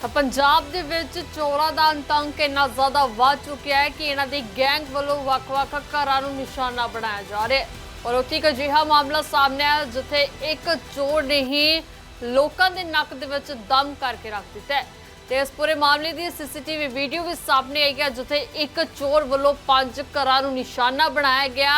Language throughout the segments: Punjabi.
ਤਾਂ ਪੰਜਾਬ ਦੇ ਵਿੱਚ ਚੋਰਾਂ ਦਾ ਅੰਤੰਕ ਇੰਨਾ ਜ਼ਿਆਦਾ ਵੱਧ ਚੁੱਕਿਆ ਹੈ ਕਿ ਇਹਨਾਂ ਦੀ ਗੈਂਗ ਵੱਲੋਂ ਵੱਖ-ਵੱਖ ਘਰਾਂ ਨੂੰ ਨਿਸ਼ਾਨਾ ਬਣਾਇਆ ਜਾ ਰਿਹਾ ਹੈ। ਔਰ ਉੱਥੇ ਇੱਕ ਅਜਿਹਾ ਮਾਮਲਾ ਸਾਹਮਣੇ ਆਇਆ ਜਿੱਥੇ ਇੱਕ ਚੋਰ ਨੇ ਹੀ ਲੋਕਾਂ ਦੇ ਨੱਕ ਦੇ ਵਿੱਚ ਦਮ ਕਰਕੇ ਰੱਖ ਦਿੱਤਾ ਹੈ। ਤੇ ਇਸ ਪੂਰੇ ਮਾਮਲੇ ਦੀ ਸੀਸੀਟੀਵੀ ਵੀਡੀਓ ਵੀ ਸਾਹਮਣੇ ਆਈ ਹੈ ਜਿੱਥੇ ਇੱਕ ਚੋਰ ਵੱਲੋਂ ਪੰਜ ਘਰਾਂ ਨੂੰ ਨਿਸ਼ਾਨਾ ਬਣਾਇਆ ਗਿਆ।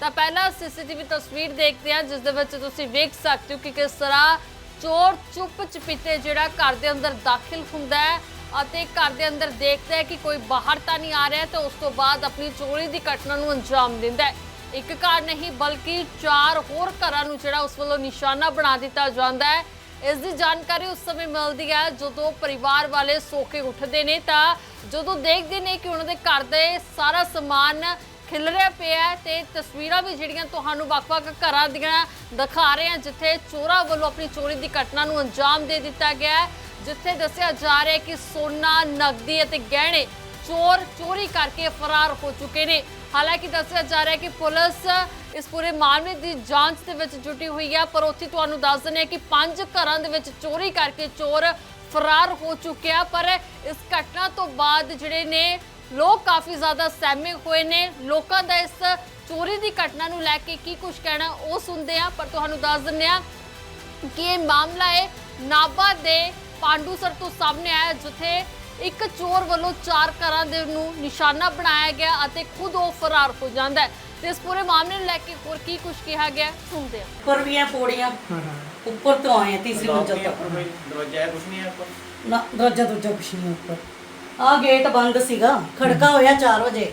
ਤਾਂ ਪਹਿਲਾਂ ਸੀਸੀਟੀਵੀ ਤਸਵੀਰ ਦੇਖਦੇ ਹਾਂ, ਜਿਸ ਦੇ ਵਿੱਚ ਤੁਸੀਂ ਵੇਖ ਸਕਦੇ ਹੋ ਕਿ ਕਿਸ ਤਰ੍ਹਾਂ ਚੋਰ ਚੁੱਪ ਚਪੀਤੇ ਜਿਹੜਾ ਘਰ ਦੇ ਅੰਦਰ ਦਾਖਲ ਹੁੰਦਾ ਹੈ ਅਤੇ ਘਰ ਦੇ ਅੰਦਰ ਦੇਖਦਾ ਹੈ ਕਿ ਕੋਈ ਬਾਹਰ ਤਾਂ ਨਹੀਂ ਆ ਰਿਹਾ ਤੇ ਉਸ ਤੋਂ ਬਾਅਦ ਆਪਣੀ ਚੋਰੀ ਦੀ ਘਟਨਾ ਨੂੰ ਅੰਜਾਮ ਦਿੰਦਾ ਹੈ। ਇੱਕ ਘਰ ਨਹੀਂ, ਬਲਕਿ ਚਾਰ ਹੋਰ ਘਰਾਂ ਨੂੰ ਜਿਹੜਾ ਉਸ ਵੱਲੋਂ ਨਿਸ਼ਾਨਾ ਬਣਾ ਦਿੱਤਾ ਜਾਂਦਾ ਹੈ। ਇਸ ਦੀ ਜਾਣਕਾਰੀ ਉਸ ਸਮੇਂ ਮਿਲਦੀ ਹੈ ਜਦੋਂ ਪਰਿਵਾਰ ਵਾਲੇ ਸੋ ਉੱਠਦੇ ਨੇ ਤਾਂ ਜਦੋਂ ਦੇਖਦੇ ਨੇ ਕਿ ਉਹਨਾਂ ਦੇ ਘਰ ਦੇ ਸਾਰਾ ਸਮਾਨ ਖਿਲਰਿਆ ਪਿਆ ਹੈ ਤੇ ਤਸਵੀਰਾਂ ਵੀ ਜਿਹੜੀਆਂ ਤੁਹਾਨੂੰ ਵੱਖ-ਵੱਖ ਘਰਾਂ ਦੀਆਂ ਦਿਖਾ ਰਹੇ ਹਾਂ, ਜਿੱਥੇ ਚੋਰਾਂ ਵੱਲੋਂ ਆਪਣੀ ਚੋਰੀ ਦੀ ਘਟਨਾ ਨੂੰ ਅੰਜਾਮ ਦੇ ਦਿੱਤਾ ਗਿਆ ਹੈ, ਜਿੱਥੇ ਦੱਸਿਆ ਜਾ ਰਿਹਾ ਹੈ ਕਿ ਸੋਨਾ, ਨਕਦੀ ਅਤੇ ਗਹਿਣੇ ਚੋਰ ਚੋਰੀ ਕਰਕੇ ਫਰਾਰ ਹੋ ਚੁੱਕੇ ਨੇ। ਹਾਲਾਂਕਿ ਦੱਸਿਆ ਜਾ ਰਿਹਾ ਹੈ ਕਿ ਪੁਲਿਸ ਇਸ ਪੂਰੇ ਮਾਮਲੇ ਦੀ ਜਾਂਚ ਦੇ ਵਿੱਚ ਜੁਟੀ ਹੋਈ ਹੈ, ਪਰ ਉੱਥੇ ਤੁਹਾਨੂੰ ਦੱਸ ਦਿੰਦੇ ਹਾਂ ਕਿ ਪੰਜ ਘਰਾਂ ਦੇ ਵਿੱਚ ਚੋਰੀ ਕਰਕੇ ਚੋਰ ਫਰਾਰ ਹੋ ਚੁੱਕਿਆ ਪਰ ਇਸ ਘਟਨਾ ਤੋਂ ਬਾਅਦ ਜਿਹੜੇ ਨੇ ਲੋਕ ਕਾਫੀ ਜ਼ਿਆਦਾ ਸਹਿਮੇ ਹੋਏ ਨੇ। ਲੋਕਾਂ ਦਾ ਇਸ ਚੋਰੀ ਦੀ ਘਟਨਾ ਨੂੰ ਲੈ ਕੇ ਕੀ ਕੁਝ ਕਹਿਣਾ ਉਹ ਸੁਣਦੇ ਆ ਪਰ ਤੁਹਾਨੂੰ ਦੱਸ ਦਿੰਦੇ ਆ ਕਿ ਇਹ ਮਾਮਲਾ ਹੈ ਨਾਭਾ ਦੇ ਪਾਂਡੂਸਰ ਤੋਂ ਸਾਹਮਣੇ ਆਇਆ ਜਿੱਥੇ ਇੱਕ ਚੋਰ ਵੱਲੋਂ ਚਾਰ ਘਰਾਂ ਦੇ ਨੂੰ ਨਿਸ਼ਾਨਾ ਬਣਾਇਆ ਗਿਆ ਅਤੇ ਖੁਦ ਉਹ ਫਰਾਰ ਹੋ ਜਾਂਦਾ ਹੈ। ਤੇ ਇਸ ਪੂਰੇ ਮਾਮਲੇ ਨੂੰ ਲੈ ਕੇ ਹੋਰ ਕੀ ਕੁਝ ਕਿਹਾ ਗਿਆ ਸੁਣਦੇ ਆ ਉੱਪਰ ਵੀ ਆ ਪੌੜੀਆਂ ਉੱਪਰ ਤੋਂ ਆਏ ਆ ਤੀਸਰੀ ਮੰਜ਼ਲ ਤੱਕ। ਦਰਵਾਜ਼ਾ ਹੈ ਕੁਛ ਨਹੀਂ ਹੈ ਉੱਪਰ? ਨਾ ਦਰਵਾਜ਼ਾ ਦੂਜਾ ਕੁਛ ਨਹੀਂ ਉੱਪਰ। ਆ ਗੇਟ ਬੰਦ ਸੀਗਾ ਖੜਕਾ ਹੋਇਆ 4 ਵਜੇ।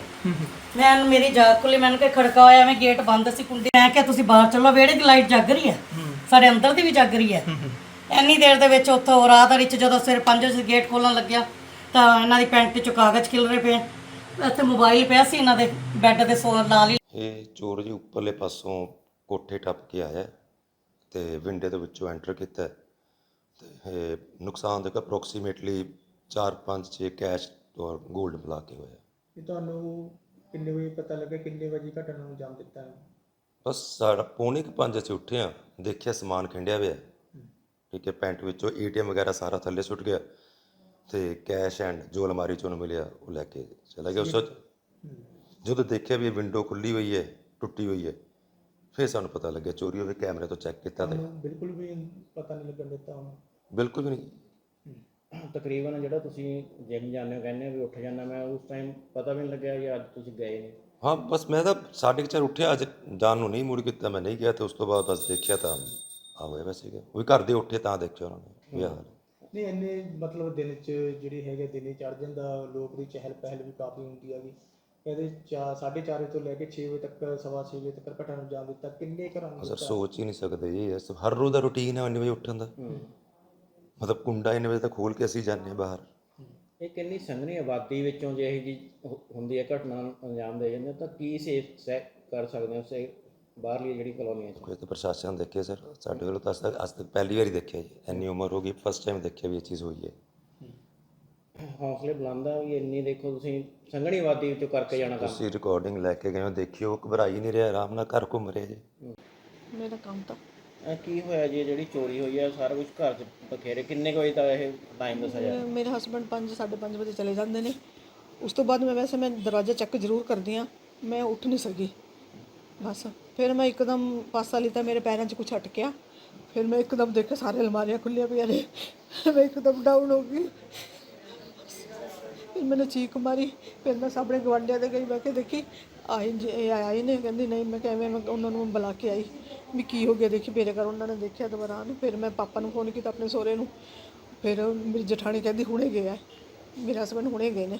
ਮੈਂ ਮੇਰੀ ਜਾਗ ਕੋਲੇ ਮੈਨੂੰ ਕਿ ਖੜਕਾ ਹੋਇਆ ਮੈਂ ਗੇਟ ਬੰਦ ਸੀ ਕੁੰਡੀ ਮੈਂ ਕਿਹਾ ਤੁਸੀਂ ਬਾਹਰ ਚੱਲੋ ਵਿਹੜੇ ਦੀ ਲਾਈਟ ਜਗ ਰਹੀ ਹੈ। ਸਾਡੇ ਅੰਦਰ ਦੀ ਵੀ ਜਗ ਰਹੀ ਹੈ। ਇੰਨੀ ਦੇਰ ਦੇ ਵਿੱਚ ਉੱਥੋਂ ਰਾਤ ਦੇ ਵਿੱਚ ਜਦੋਂ ਸਵੇਰ 5 ਵਜੇ ਗੇਟ ਖੋਲਣ ਲੱਗਿਆ ਤਾਂ ਇਹਨਾਂ ਦੀ ਪੈਂਟ 'ਚ ਕਾਗਜ਼ ਖਿਲਰੇ ਪਏ ਇੱਥੇ ਮੋਬਾਈਲ ਪਿਆ ਸੀ ਇਹਨਾਂ ਦੇ ਬੈੱਡ ਦੇ ਸੋ ਨਾਲ ਹੀ। ਇਹ ਚੋਰ ਜੀ ਉੱਪਰਲੇ ਪਾਸੋਂ ਕੋਠੇ ਟੱਪ ਕੇ ਆਇਆ ਤੇ ਵਿੰਡੇ ਦੇ ਵਿੱਚੋਂ ਐਂਟਰ ਕੀਤਾ। ਤੇ ਇਹ ਨੁਕਸਾਨ ਦੇਖੋ ਅਪਰੋਕਸੀਮੇਟਲੀ 4-5 6 ਕੈਸ਼ ਔਰ 골ਡ ਮਿਲਾ ਕੇ ਹੋਇਆ। ਇਹ ਤੁਹਾਨੂੰ ਕਿੰਨੇ ਵਜੇ ਪਤਾ ਲੱਗਾ ਕਿੰਨੇ ਵਜੇ ਘਟਨਾ ਨੂੰ ਅੰਜਾਮ ਦਿੱਤਾ? ਬਸ ਸਾਡਾ ਪੌਣੇ ਕੁ ਪੰਜ ਅਸੀਂ ਉੱਠੇ ਆ ਦੇਖਿਆ ਸਮਾਨ ਖਿੰਡਿਆ ਹੋਇਆ। ਠੀਕ ਹੈ ਪੈਂਟ ਵਿੱਚੋਂ ਏਟੀਐਮ ਵਗੈਰਾ ਸਾਰਾ ਥੱਲੇ ਸੁੱਟ ਗਿਆ ਤੇ ਕੈਸ਼ ਐਂਡ ਜੋ ਅਲਮਾਰੀ ਚੋਂ ਮਿਲਿਆ ਉਹ ਲੈ ਕੇ ਚਲਾ ਗਿਆ। ਉਸ ਤੋਂ ਜਦੋਂ ਦੇਖਿਆ ਵੀ ਵਿੰਡੋ ਖੁੱਲੀ ਹੋਈ ਹੈ ਟੁੱਟੀ ਹੋਈ ਹੈ ਫਿਰ ਸਾਨੂੰ ਪਤਾ ਲੱਗਿਆ ਚੋਰੀ ਹੋਵੇ ਕੈਮਰੇ ਤੋਂ ਚੈੱਕ ਕੀਤਾ ਤੇ ਬਿਲਕੁਲ ਵੀ ਪਤਾ ਨਹੀਂ ਲੱਗਣ ਦਿੱਤਾ ਉਹਨੂੰ? ਬਿਲਕੁਲ ਵੀ ਨਹੀਂ। ਤਕਰੀਬਨ ਜਿਹੜਾ ਤੁਸੀਂ ਜਿਮ ਜਾਂਦੇ ਹੋ ਕਹਿੰਦੇ ਹੋ ਵੀ ਉੱਠ ਜਾਂਦਾ ਮੈਂ ਉਸ ਟਾਈਮ ਪਤਾ ਵੀ ਨਹੀਂ ਲੱਗਿਆ ਕਿ ਅੱਜ ਤੁਸੀਂ ਗਏ ਨੇ। ਹਾਂ ਬਸ ਮੈਂ ਤਾਂ ਸਾਢੇ ਕੁ ਚਾਰ ਉੱਠਿਆ ਅੱਜ ਜਾਣ ਨੂੰ ਨਹੀਂ ਮੁੜ ਕੀਤਾ ਮੈਂ ਨਹੀਂ ਗਿਆ ਤੇ ਉਸ ਤੋਂ ਬਾਅਦ ਬਸ ਦੇਖਿਆ ਤਾਂ ਆ ਹੋਇਆ ਵੈਸੇ ਕਿ ਉਹ ਘਰ ਦੇ ਉੱਠੇ ਤਾਂ ਦੇਖਿਆ ਉਹਨਾਂ ਨੇ ਵੀ ਹਾਲ। ਨਹੀਂ ਇੰਨੇ ਮਤਲਬ ਦਿਨ ਚ ਜਿਹੜੀ ਹੈਗੇ ਦਿਨੇ ਚੜ ਜਾਂਦਾ ਲੋਕ ਦੀ ਚਹਿਲ ਪਹਿਲ ਵੀ ਕਾਫੀ ਹੁੰਦੀ ਹੈਗੀ। ਕਹਿੰਦੇ 4:30 ਵਜੇ ਤੋਂ ਲੈ ਕੇ 6 ਵਜੇ ਤੱਕ ਸਵਾ ਛੇ ਵਜੇ ਤੱਕ ਘਟਨਾ ਨੂੰ ਅੰਜਾਮ ਦਿੱਤਾ ਕਿੰਨੇ ਘਰਾਂ ਨੂੰ ਸਰ ਸੋਚ ਹੀ ਨਹੀਂ ਸਕਦੇ ਜੀ ਹਰ ਰੋਜ਼ ਦਾ ਰੁਟੀਨ ਹੈ 9 ਵਜੇ ਉੱਠਣ ਦਾ। ਮਤਲਬ ਕੁੰਡਾ 9 ਵਜੇ ਤੱਕ ਖੋਲ ਕੇ ਅਸੀਂ ਜਾਂਦੇ ਹਾਂ ਬਾਹਰ। ਇਹ ਕਿੰਨੀ ਸੰਘਣੀ ਆਬਾਦੀ ਵਿੱਚੋਂ ਜੇ ਇਹ ਜੀ ਹੁੰਦੀ ਹੈ ਘਟਨਾ ਨੂੰ ਅੰਜਾਮ ਦੇ ਜਾਂਦੇ ਤਾਂ ਕੀ ਸੇਫ ਕਰ ਸਕਦੇ ਹੋ? ਸੇ ਬਾਹਰਲੀ ਜਿਹੜੀ ਕਲੋਨੀਆਂ 'ਚ? ਕੋਈ ਤਾਂ ਪ੍ਰਸ਼ਾਸਨ ਦੇਖੇ ਸਰ। ਸਾਡੇ ਵੱਲੋਂ ਤਾਂ ਅੱਜ ਤੱਕ ਅੱਜ ਤੱਕ ਪਹਿਲੀ ਵਾਰੀ ਦੇਖਿਆ ਜੀ। ਇੰਨੀ ਉਮਰ ਹੋ ਗਈ ਫਸਟ ਟਾਈਮ ਦੇਖਿਆ ਵੀ ਇਹ ਚੀਜ਼ ਹੋਈ ਹੈ। ਹੌਸਲੇ ਬੁਲੰਦਾ ਵੀ ਇੰਨੀ ਦੇਖੋ ਤੁਸੀਂ ਸੰਘਣੀ ਆਬਾਦੀ ਵਿੱਚੋਂ ਕਰਕੇ ਜਾਣਾ ਕੰਮ ਤੁਸੀਂ ਰਿਕਾਰਡਿੰਗ ਲੈ ਕੇ ਗਏ ਹੋ ਦੇਖਿਓ ਉਹ ਘਬਰਾ ਹੀ ਨਹੀਂ ਰਿਹਾ ਆਰਾਮ ਨਾਲ ਘਰ ਘੁੰਮ ਰਿਹਾ ਜੀ। ਮੇਰਾ ਕੰਮ ਤਾਂ ਇਹ ਕੀ ਹੋਇਆ ਜੀ? ਇਹ ਜਿਹੜੀ ਚੋਰੀ ਹੋਈ ਹੈ ਸਾਰਾ ਕੁਝ ਘਰ 'ਚ ਬਖੇਰੇ ਕਿੰਨੇ ਕੁ ਵਜੇ ਤੱਕ ਇਹ ਟਾਈਮ ਦੱਸਿਆ ਜਾ ਮੇਰੇ ਹਸਬੰਡ 5 5:30 ਵਜੇ ਚਲੇ ਜਾਂਦੇ ਨੇ। ਉਸ ਤੋਂ ਬਾਅਦ ਮੈਂ ਵੈਸੇ ਮੈਂ ਦਰਵਾਜ਼ਾ ਚੈੱਕ ਜ਼ਰੂਰ ਕਰਦੀ ਆ ਮੈਂ ਉੱਠ ਨਹੀਂ ਸਕੀ। ਬਸ। ਫਿਰ ਮੈਂ ਇੱਕਦਮ ਪਾਸਾ ਲਿੱਤਾ ਮੇਰੇ ਪੈਰਾਂ 'ਚ ਕੁਝ ਅਟਕਿਆ। ਫਿਰ ਮੈਂ ਇੱਕਦਮ ਦੇਖਿਆ ਸਾਰੇ ਅਲਮਾਰੀਆਂ ਖੁੱਲੀਆਂ ਪਈਆਂ ਨੇ। ਮੈਂ ਇੱਕਦਮ ਡਾਊਨ ਹੋ ਗਈ। ਫਿਰ ਮੈंने ਚੀਕ ਮਾਰੀ। ਫਿਰ ਮੈਂ ਸਾਹਮਣੇ ਗਵਾਂਢੀਆਂ ਦੇ ਗਈ। ਮੈਂ ਕਿ ਦੇਖੀ, ਆਈ ਜੀ ਇਹ ਆਏ ਨੇ? ਕਹਿੰਦੀ, ਨਹੀਂ। ਮੈਂ ਕਿਵੇਂ ਮੈਂ ਉਹਨਾਂ ਨੂੰ ਬੁਲਾ ਕੇ ਆਈ। ਵੀ ਕੀ ਹੋ ਗਿਆ? ਦੇਖੀ ਮੇਰੇ ਘਰ ਉਹਨਾਂ ਨੇ ਦੇਖਿਆ ਦੁਬਾਰਾ ਨੂੰ ਫਿਰ ਮੈਂ ਪਾਪਾ ਨੂੰ ਫੋਨ ਕੀਤਾ ਆਪਣੇ ਸਹੁਰੇ ਨੂੰ। ਫਿਰ ਮੇਰੀ ਜਠਾਣੀ ਕਹਿੰਦੀ ਹੁਣੇ ਗਏ ਆ। ਮੇਰੇ ਹਸਬੰਡ ਹੁਣੇ ਗਏ ਨੇ।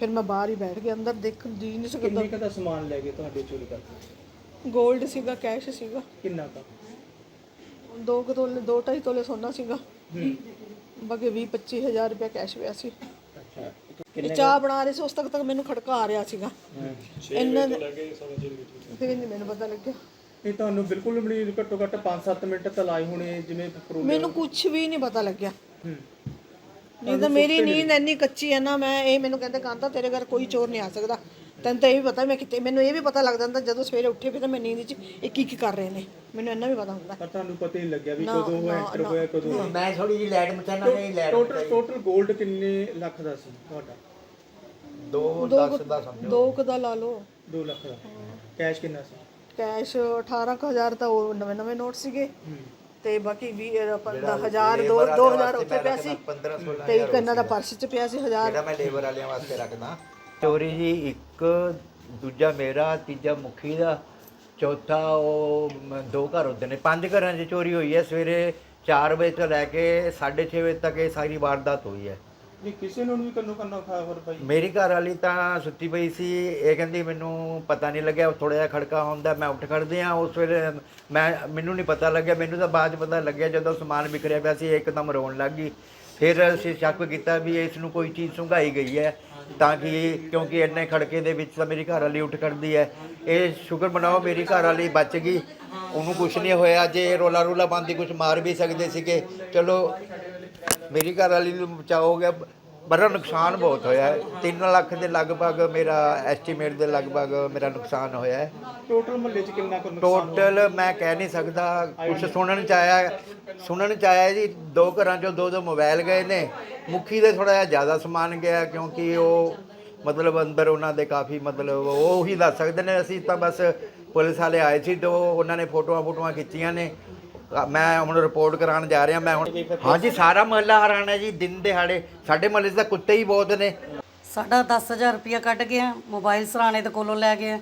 ਫਿਰ ਮੈਂ ਬਾਹਰ ਹੀ ਬੈਠ ਗਿਆ ਅੰਦਰ ਦੇਖ ਜੀ ਨਹੀਂ ਸਕਦਾ। ਕਿੰਨੇ ਦਾ ਸਮਾਨ ਲੈ ਗਏ ਤੁਹਾਡੇ ਚੋਰੀ ਕਰਕੇ? 골ਡ ਸੀਗਾ ਕੈਸ਼ ਸੀਗਾ। ਕਿੰਨਾ ਕੁ? ਦੋ ਕੁ ਤੋਲੇ ਦੋ ਢਾਈ ਤੋਲੇ ਸੋਨਾ ਸੀਗਾ। ਬਾਕੀ 20 25 ਹਜ਼ਾਰ ਰੁਪਏ ਕੈਸ਼ ਪਿਆ ਸੀ। ਅੱਛਾ। ਇਹ ਚਾਹ ਬਣਾ ਰਹੇ ਸੀ ਉਸ ਤੱਕ ਤੱਕ ਮੈਨੂੰ ਖੜਕਾ ਆ ਰਿਹਾ ਸੀਗਾ। ਇੰਨਾ ਫਿਰ ਨਹੀਂ ਮੈਨੂੰ ਪਤਾ ਲੱਗਿਆ। ਇਹ ਤੁਹਾਨੂੰ ਬਿਲਕੁਲ ਵੀ ਘੱਟੋ ਘੱਟ 5-7 ਮਿੰਟ ਤਾਂ ਲਾਏ ਹੋਣੇ ਜਿਵੇਂ ਪ੍ਰੋ ਮੈਨੂੰ ਕੁਝ ਵੀ ਨਹੀਂ ਪਤਾ ਲੱਗਿਆ। ਨਹੀਂ ਤਾਂ ਮੇਰੀ ਨੀਂਦ ਇੰਨੀ ਕੱਚੀ ਹੈ ਨਾ ਮੈਂ ਇਹ ਮੈਨੂੰ ਕਹਿੰਦੇ ਕਾਂਤਾ ਤੇਰੇ ਘਰ ਕੋਈ ਚੋਰ ਨਹੀਂ ਆ ਸਕਦਾ। ਤੈਨੂੰ ਤਾਂ ਇਹ ਵੀ ਪਤਾ ਮੈਂ ਕਿਤੇ ਮੈਨੂੰ ਇਹ ਵੀ ਪਤਾ ਲੱਗ ਜਾਂਦਾ ਜਦੋਂ ਸਵੇਰੇ ਉੱਠੇ ਵੀ ਤਾਂ ਮੈਂ ਨੀਂਦ 'ਚ ਇਹ ਕੀ ਕੀ ਕਰ ਰਹੇ ਨੇ। ਮੈਨੂੰ ਇੰਨਾ ਵੀ ਪਤਾ ਹੁੰਦਾ। ਪਰ ਤੁਹਾਨੂੰ ਪਤਾ ਹੀ ਨਹੀਂ ਲੱਗਿਆ ਵੀ ਕਦੋਂ ਉਹ ਐਂਟਰ ਹੋਇਆ ਕਦੋਂ ਮੈਂ ਥੋੜੀ ਜਿਹੀ ਲਾਈਟ ਮਚਾਣਾ ਨਹੀਂ ਲਾਈਟ ਟੋਟਲ ਟੋਟਲ 골ਡ ਕਿੰਨੇ ਲੱਖ ਦਾ ਸੀ ਤੁਹਾਡਾ? 2 10 ਦਾ ਸਮਝੋ। ਦੋ ਕੁ ਦਾ ਲਾ ਲਓ। 2 ਲੱਖ ਦਾ। ਕੈਸ਼ ਕਿੰਨਾ ਸੀ? ਕੈਸ਼ 18000 ਤਾਂ ਉਹ ਨਵੇਂ ਨਵੇਂ ਨੋਟ ਸੀਗੇ। ਤੇ ਬਾਕੀ 20000 ਦੋ 2000 ਉੱਥੇ ਪਿਆ ਸੀ। 15 16 ਤੇ ਇੱਕ ਇਹਨਾਂ ਦਾ ਪਰਸ 'ਚ ਪਿਆ ਸੀ 1000 ਜਿਹੜਾ ਮੈਂ ਲੇਬਰ ਵਾਲਿਆਂ ਵਾਸਤੇ ਰੱਖਦਾ। ਚੋਰੀ ਜੀ ਇੱਕ ਦੂਜਾ ਮੇਰਾ ਤੀਜਾ ਮੁਖੀ ਦਾ ਚੌਥਾ ਉਹ ਦੋ ਘਰ ਹੁੰਦੇ ਨੇ। ਪੰਜ ਘਰਾਂ 'ਚ ਚੋਰੀ ਹੋਈ ਹੈ। ਸਵੇਰੇ 4 ਵਜੇ ਤੋਂ ਲੈ ਕੇ 6:30 ਵਜੇ ਤੱਕ ਇਹ ਸਾਰੀ ਵਾਰਦਾਤ ਹੋਈ ਹੈ। ਨਹੀਂ, ਕਿਸੇ ਨੂੰ ਵੀ ਕੰਨੋ ਕੰਨੋ ਖਾ ਹੋਰ ਮੇਰੀ ਘਰ ਵਾਲੀ ਤਾਂ ਸੁੱਤੀ ਪਈ ਸੀ, ਇਹ ਕਹਿੰਦੀ ਮੈਨੂੰ ਪਤਾ ਨਹੀਂ ਲੱਗਿਆ ਥੋੜਾ ਜਿਹਾ ਖੜਕਾ ਹੁੰਦਾ, ਮੈਂ ਉੱਠ ਖੜਦੇ ਆ ਉਸ ਵੇਲੇ ਮੈਂ, ਮੈਨੂੰ ਨਹੀਂ ਪਤਾ ਲੱਗਿਆ, ਮੈਨੂੰ ਤਾਂ ਬਾਅਦ 'ਚ ਪਤਾ ਲੱਗਿਆ ਜਦੋਂ ਸਮਾਨ ਵਿਖਰਿਆ ਪਿਆ ਸੀ, ਇਹ ਇੱਕਦਮ ਰੋਣ ਲੱਗ ਗਈ। ਫਿਰ ਅਸੀਂ ਸ਼ੱਕ ਕੀਤਾ ਵੀ ਇਸ ਨੂੰ ਕੋਈ ਚੀਜ਼ ਸੁੰਘਾਈ ਗਈ ਹੈ, ਤਾਂ ਕਿ ਕਿਉਂਕਿ ਇੰਨੇ ਖੜਕੇ ਦੇ ਵਿੱਚ ਤਾਂ ਮੇਰੀ ਘਰ ਵਾਲੀ ਉੱਠ ਖੜਦੀ ਹੈ। ਇਹ ਸ਼ੁਕਰ ਬਣਾਓ, ਮੇਰੀ ਘਰ ਵਾਲੀ ਬਚ ਗਈ। ਉਹਨੂੰ ਕੁਝ ਨਹੀਂ ਹੋਇਆ, ਜੇ ਰੋਲਾ ਰੋਲਾ ਬੰਦੀ ਕੁਝ ਮਾਰ ਵੀ ਸਕਦੇ ਸੀਗੇ। ਚਲੋ ਮੇਰੀ ਘਰ ਵਾਲੀ ਨੂੰ ਬਚਾਅ ਹੋ ਗਿਆ। ਬੜਾ ਨੁਕਸਾਨ ਬਹੁਤ ਹੋਇਆ ਹੈ। 3 ਲੱਖ ਦੇ ਲਗਭਗ ਮੇਰਾ ਐਸਟੀਮੇਟ ਦੇ ਲਗਭਗ ਮੇਰਾ ਨੁਕਸਾਨ ਹੋਇਆ ਹੈ। ਟੋਟਲ ਮਹੱਲੇ 'ਚ ਕਿੰਨਾ ਕੁ ਨੁਕਸਾਨ ਟੋਟਲ ਮੈਂ ਕਹਿ ਨਹੀਂ ਸਕਦਾ। ਕੁਝ ਸੁਣਨ ਚ ਆਇਆ ਸੁਣਨ ਚ ਆਇਆ ਜੀ ਦੋ ਘਰਾਂ ਚੋਂ ਦੋ ਦੋ ਮੋਬਾਈਲ ਗਏ ਨੇ। ਮੁਖੀ ਦੇ ਥੋੜਾ ਜਿਹਾ ਜ਼ਿਆਦਾ ਸਮਾਨ ਗਿਆ ਕਿਉਂਕਿ ਉਹ ਮਤਲਬ ਅੰਦਰ ਉਹਨਾਂ ਦੇ ਕਾਫੀ ਮਤਲਬ ਉਹ ਹੀ ਦੱਸ ਸਕਦੇ ਨੇ। ਅਸੀਂ ਤਾਂ ਬਸ ਪੁਲਿਸ ਵਾਲੇ ਆਏ ਸੀ ਤੇ ਉਹ ਉਹਨਾਂ ਨੇ ਫੋਟੋਆਂ ਫੋਟੋਆਂ ਖਿੱਚੀਆਂ ਨੇ। ਮੈਂ ਹੁਣ ਰਿਪੋਰਟ ਕਰਾਉਣ ਜਾ ਰਿਹਾ, ਮੈਂ ਹੁਣ ਹਾਂਜੀ, ਸਾਰਾ ਮਹੱਲਾ ਹਰਾਣਾ ਜੀ, ਦਿਨ ਦਿਹਾੜੇ। ਸਾਡੇ ਮਹੱਲੇ 'ਚ ਤਾਂ ਕੁੱਤੇ ਹੀ ਬਹੁਤ ਨੇ। ਸਾਡਾ 10000 ਰੁਪਇਆ ਕੱਢ ਗਿਆ, ਮੋਬਾਈਲ ਸਰਾਣੇ ਦੇ ਕੋਲੋਂ ਲੈ ਗਏ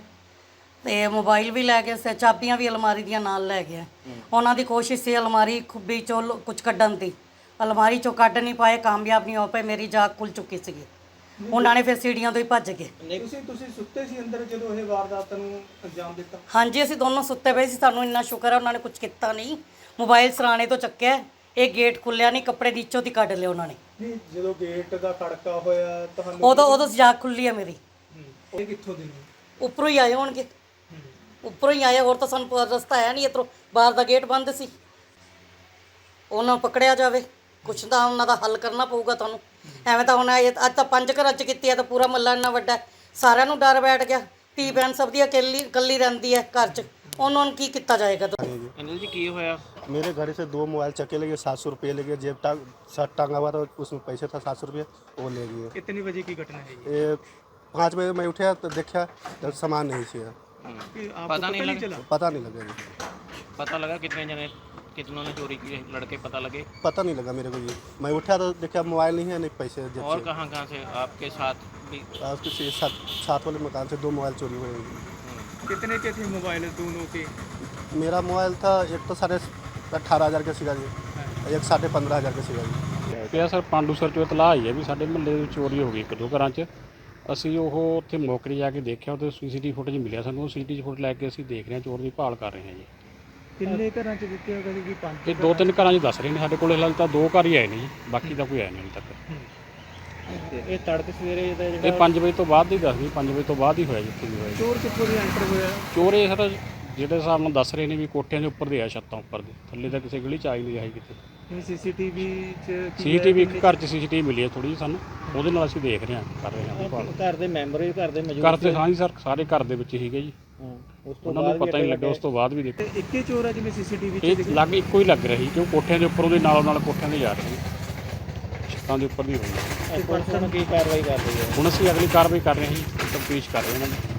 ਤੇ ਮੋਬਾਈਲ ਵੀ ਲੈ ਗਏ ਸੇ ਚਾਬੀਆਂ ਵੀ ਅਲਮਾਰੀ ਦੀਆਂ ਨਾਲ ਲੈ ਗਿਆ। ਉਹਨਾਂ ਦੀ ਕੋਸ਼ਿਸ਼ ਸੀ ਅਲਮਾਰੀ ਖੁੱਬੀ ਚੋਂ ਕੁਝ ਕੱਢਣ ਦੀ। ਅਲਮਾਰੀ ਚੋਂ ਕੱਢ ਨਹੀਂ ਪਾਏ, ਕਾਮਯਾਬ ਨਹੀਂ ਹੋ ਪਏ, ਮੇਰੀ ਜਾਗ ਖੁੱਲ ਚੁੱਕੀ ਸੀਗੀ। ਉਹਨਾਂ ਨੇ ਫਿਰ ਸੀੜੀਆਂ ਤੋਂ ਹੀ ਭੱਜ ਗਏ। ਤੁਸੀਂ ਤੁਸੀਂ ਸੁੱਤੇ ਸੀ ਅੰਦਰ ਜਦੋਂ ਇਹ ਵਾਰਦਾਤ ਨੂੰ ਅੰਜਾਮ ਦਿੱਤਾ? ਹਾਂਜੀ ਅਸੀਂ ਦੋਨੋਂ ਸੁੱਤੇ ਪਏ ਸੀ ਸਾਨੂੰ ਇੰਨਾ ਸ਼ੁਕਰ ਹੈ ਉਹਨਾਂ ਨੇ ਕੁਝ ਕੀਤਾ ਨਹੀਂ। ਮੋਬਾਈਲ ਸਰਾਣੇ ਤੋਂ ਚੱਕਿਆ ਇਹ ਗੇਟ ਖੁੱਲਿਆ ਨਹੀਂ ਕੱਪੜੇ ਇੱਚੋ ਦੀ ਕੱਢ ਲਿਆ ਉਹਨਾਂ ਨੇ। ਨਹੀਂ ਜਦੋਂ ਗੇਟ ਦਾ ਖੜਕਾ ਹੋਇਆ ਤੁਹਾਨੂੰ ਉਦੋਂ ਉਦੋਂ ਜਾਗ ਖੁੱਲੀ ਹੈ ਮੇਰੀ। ਹੂੰ, ਇਹ ਕਿੱਥੋਂ ਦੀ ਨੇ ਉੱਪਰੋਂ ਹੀ ਆਏ ਹੋਣਗੇ। ਉੱਪਰੋਂ ਹੀ ਆਏ ਹੋਰ ਤਾਂ ਸਾਨੂੰ ਪ- ਰਸਤਾ ਹੈ ਨਹੀਂ ਇੱਧਰੋਂ। ਬਾਹਰ ਦਾ ਗੇਟ ਬੰਦ ਸੀ। ਉਹਨਾਂ ਨੂੰ ਪਕੜਿਆ ਜਾਵੇ। ਕੁਛ ਤਾਂ ਉਹਨਾਂ ਦਾ ਹੱਲ ਕਰਨਾ ਪਊਗਾ ਤੁਹਾਨੂੰ ਐਵੇਂ ਤਾਂ ਹੁਣ ਇਹ ਅੱਜ ਤਾਂ ਪੰਜ ਘਰਾਂ 'ਚ ਕੀਤੀ ਹੈ ਤਾਂ ਪੂਰਾ ਮੱਲਾ ਇੰਨਾ ਵੱਡਾ ਹੈ। ਸਾਰਿਆਂ ਨੂੰ ਡਰ ਬੈਠ ਗਿਆ ਧੀ ਭੈਣ ਸਭ ਦੀ ਇਕੱਲੀ ਇਕੱਲੀ ਰਹਿੰਦੀ ਹੈ ਘਰ 'ਚ ਉਹਨਾਂ ਨੂੰ ਕੀ ਕੀਤਾ ਜਾਏਗਾ ਅਨਿਲ ਜੀ ਕੀ ਹੋਇਆ मेरे घर से दो मोबाइल चक्के ले गए सात सौ रुपये ले गए जेब टांग शर्ट टांगा हुआ था उसमें पैसे था सात सौ रुपये वो ले गए ਕਿੰਨੇ ਵਜੇ ਕੀ ਘਟਨਾ है ये ये पाँच बजे मैं उठा तो देखा तो सामान नहीं चाहिए कि आपको पता नहीं चला पता नहीं लगा जी ਪਤਾ ਲੱਗਾ ਕਿਤਨੇ ਜਣੇ कितनों ने चोरी की है लड़के पता लगे पता नहीं लगा मेरे को ये मैं उठा तो देखा मोबाइल नहीं है नहीं पैसे जेब और से कहाँ कहाँ से आपके साथ भी और उसके से- सात सात वाले मकान से दो मोबाइल चोरी हुए कितने के थे मोबाइल दोनों के मेरा मोबाइल था एक तो साढ़े अट्ठारह हज़ार का सिगा जी एक साढ़े पंद्रह हज़ार का सिगा जी ਪਿਆ ਸਰ ਪਾਂਡੂ ਸਰ ਚੋਂ ਇਤਲਾਹ ਆਈ ਹੈ ਵੀ ਸਾਡੇ ਮਹੱਲੇ ਵਿੱਚ ਚੋਰੀ ਹੋ ਗਈ ਇੱਕ ਦੋ ਘਰਾਂ 'ਚ ਅਸੀਂ ਉਹ ਉੱਥੇ ਮੌਕੇ 'ਤੇ ਜਾ ਕੇ ਦੇਖਿਆ ਉਹਦੇ ਸੀਸੀਟੀਵੀ ਫੁਟੇਜ ਮਿਲਿਆ ਸਾਨੂੰ ਉਹ ਸੀਸੀਟੀਵੀ ਫੁਟੇਜ ਲੈ ਕੇ ਅਸੀਂ ਦੇਖ ਰਹੇ ਹਾਂ ਚੋਰ ਦੀ ਭਾਲ ਕਰ ਰਹੇ ਹਾਂ ਜੀ ਕਿੰਨੇ ਘਰਾਂ ਚ ਦਿੱਤੇ ਹੋ ਕਦੇ ਕਿ ਪੰਜ ਇਹ ਦੋ ਤਿੰਨ ਘਰਾਂ 'ਚ ਦੱਸ ਰਹੇ ਨੇ ਸਾਡੇ ਕੋਲ ਹਾਲੇ ਤਾਂ ਦੋ ਘਰ ਹੀ ਆਏ ਨੇ ਜੀ ਬਾਕੀ ਤਾਂ ਕੋਈ ਆਇਆ ਨਹੀਂ ਹਾਲੇ ਤੱਕ। ਇਹ ਤੜਕ ਸਵੇਰੇ ਦਾ ਇਹ 5 ਵਜੇ ਤੋਂ ਬਾਅਦ ਹੀ ਦੱਸਦੀ 5 ਵਜੇ ਤੋਂ ਬਾਅਦ ਹੀ ਹੋਇਆ ਜਿੱਥੇ ਵੀ ਹੋਇਆ ਚੋਰ ਕਿੱਥੋਂ ਦੀ ਐਂਟਰ ਹੋਇਆ? ਚੋਰ ਇਹ ਸਰ ਜਿਹੜੇ ਹਿਸਾਬ ਨਾਲ ਦੱਸ ਰਹੇ ਨੇ ਵੀ ਕੋਠਿਆਂ ਦੇ ਉੱਪਰ ਦੇ ਆ ਛੱਤਾਂ ਉੱਪਰ ਦੇ ਥੱਲੇ ਤਾਂ ਕਿਸੇ ਗਲੀ 'ਚ ਆਈ ਨਹੀਂ ਆਈ ਕਿਤੇ। ਇਹ ਸੀਸੀਟੀਵੀ ਚ ਕੀ ਹੋਇਆ? ਸੀਸੀਟੀਵੀ ਇੱਕ ਘਰ 'ਚ ਸੀਸੀਟੀਵੀ ਮਿਲੀ ਹੈ ਥੋੜੀ ਜਿਹੀ ਸਾਨੂੰ ਉਹਦੇ ਨਾਲ ਅਸੀਂ ਦੇਖ ਰਹੇ ਹਾਂ ਕਰ ਰਹੇ ਹਾਂ ਉਹਦੀ ਭਾਲ। ਘਰ ਦੇ ਮੈਂਬਰ ਵੀ ਘਰ ਦੇ ਮੌਜੂਦ ਤੇ ਹਾਂ ਜੀ ਸਰ ਸਾਰੇ ਘਰ ਦੇ ਵਿੱਚ ਹੀਗੇ ਜੀ। ਉਸ ਉਹਨਾਂ ਨੂੰ ਪਤਾ ਹੀ ਨਹੀਂ ਲੱਗਾ ਉਸ ਤੋਂ ਬਾਅਦ ਵੀ ਦੇਖੋ। ਤੇ ਇੱਕੇ ਚੋਰ ਆ ਜਿਵੇਂ ਸੀਸੀਟੀਵੀ ਚ ਇਹ ਲੱਗ ਇੱਕੋ ਹੀ ਲੱਗ ਰਹੀ ਕਿਉਂ ਕੋਠਿਆਂ ਦੇ ਉੱਪਰ ਉਹਦੇ ਨਾਲੋਂ ਨਾਲ ਕੋਠਿਆਂ ਦੇ ਜਾ ਰਹੇ। ਛੱਤਾਂ ਦੇ ਉੱਪਰ ਦੀ ਹੋਈ। ਪੁਲਿਸ ਨੂੰ ਕੀ ਕਾਰਵਾਈ ਕਰ ਰਹੀ ਹੈ? ਹੁਣ ਅਸੀਂ ਅਗਲੀ ਕਾਰਵਾਈ ਕਰ ਰਹੇ ਹਾਂ ਜੀ ਤਫਤੀਸ਼ ਕਰ ਰਹੇ ਹਾਂ ਇਹਨਾਂ ਦੀ।